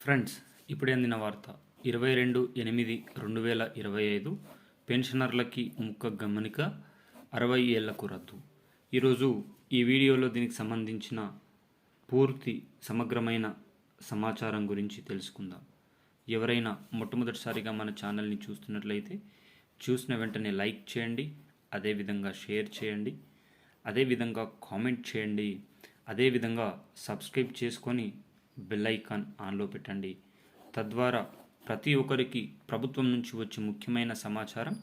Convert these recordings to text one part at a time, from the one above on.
Friends ఇప్పుడే అందిన వార్త. ఇరవై రెండు ఎనిమిది రెండు వేల ఇరవై ఐదు పెన్షనర్లకి ముక్క గమనిక అరవై ఏళ్ళకు రద్దు. ఈరోజు ఈ వీడియోలో దీనికి సంబంధించిన పూర్తి సమగ్రమైన సమాచారం గురించి తెలుసుకుందాం. ఎవరైనా మొట్టమొదటిసారిగా మన ఛానల్ని చూస్తున్నట్లయితే చూసిన వెంటనే లైక్ చేయండి అదేవిధంగా షేర్ చేయండి అదేవిధంగా కామెంట్ చేయండి అదేవిధంగా సబ్స్క్రైబ్ చేసుకొని బెల్లైకాన్ ఆన్లో పెట్టండి. తద్వారా ప్రతి ఒక్కరికి ప్రభుత్వం నుంచి వచ్చే ముఖ్యమైన సమాచారం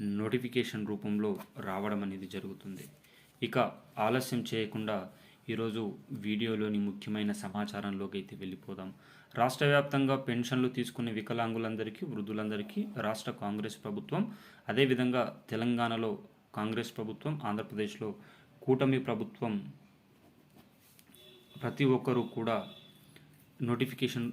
నోటిఫికేషన్ రూపంలో రావడం అనేది జరుగుతుంది. ఇక ఆలస్యం చేయకుండా ఈరోజు వీడియోలోని ముఖ్యమైన సమాచారంలోకి అయితే వెళ్ళిపోదాం. రాష్ట్ర వ్యాప్తంగా పెన్షన్లు తీసుకునే వికలాంగులందరికీ వృద్ధులందరికీ రాష్ట్ర కాంగ్రెస్ ప్రభుత్వం అదేవిధంగా తెలంగాణలో కాంగ్రెస్ ప్రభుత్వం ఆంధ్రప్రదేశ్లో కూటమి ప్రభుత్వం ప్రతి ఒక్కరూ కూడా నోటిఫికేషన్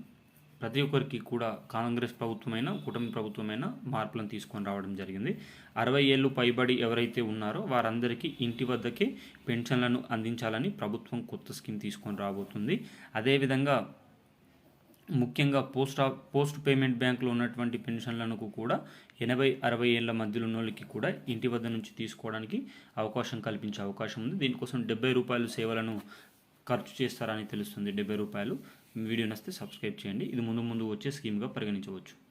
ప్రతి ఒక్కరికి కూడా కాంగ్రెస్ ప్రభుత్వమైన కూటమి ప్రభుత్వమైన మార్పులను తీసుకొని రావడం జరిగింది. అరవై ఏళ్ళు పైబడి ఎవరైతే ఉన్నారో వారందరికీ ఇంటి వద్దకే పెన్షన్లను అందించాలని ప్రభుత్వం కొత్త స్కీమ్ తీసుకొని రాబోతుంది. అదేవిధంగా ముఖ్యంగా పోస్ట్ ఆఫ్ పోస్ట్ పేమెంట్ బ్యాంకులో ఉన్నటువంటి పెన్షన్లను కూడా ఎనభై అరవై ఏళ్ళ మధ్యలో ఉన్న వాళ్ళకి కూడా ఇంటి వద్ద నుంచి తీసుకోవడానికి అవకాశం కల్పించే అవకాశం ఉంది. దీనికోసం డెబ్బై రూపాయలు సేవలను ఖర్చు చేస్తారని తెలుస్తుంది డెబ్బై రూపాయలు. వీడియో నస్తే సబ్స్క్రైబ్ చేయండి. ఇది ముందు ముందు వచ్చే స్కీమ్గా పరిగణించవచ్చు.